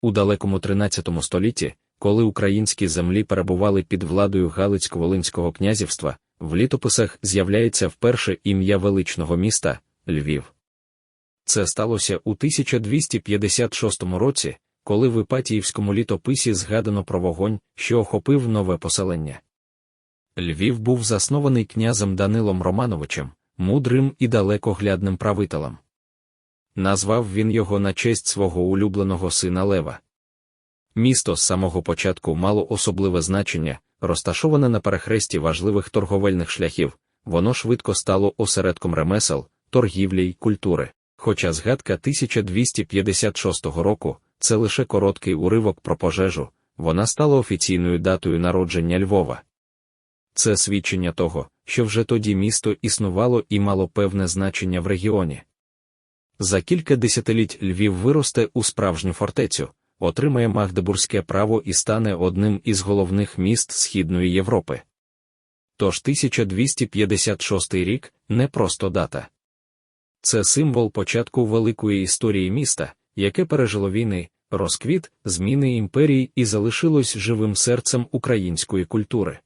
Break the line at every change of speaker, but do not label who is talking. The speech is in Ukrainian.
У далекому 13 столітті, коли українські землі перебували під владою Галицько-Волинського князівства, в літописах з'являється вперше ім'я величного міста Львів. Це сталося у 1256 році, коли в Іпатіївському літописі згадано про вогонь, що охопив нове поселення. Львів був заснований князем Данилом Романовичем, мудрим і далекоглядним правителем. Назвав він його на честь свого улюбленого сина Лева. Місто з самого початку мало особливе значення, розташоване на перехресті важливих торговельних шляхів, воно швидко стало осередком ремесел, торгівлі й культури. Хоча згадка 1256 року це лише короткий уривок про пожежу, вона стала офіційною датою народження Львова. Це свідчення того, що вже тоді місто існувало і мало певне значення в регіоні. За кілька десятиліть Львів виросте у справжню фортецю, отримає Магдебурзьке право і стане одним із головних міст Східної Європи. Тож 1256 рік не просто дата. Це символ початку великої історії міста, яке пережило війни, розквіт, зміни імперії і залишилось живим серцем української культури.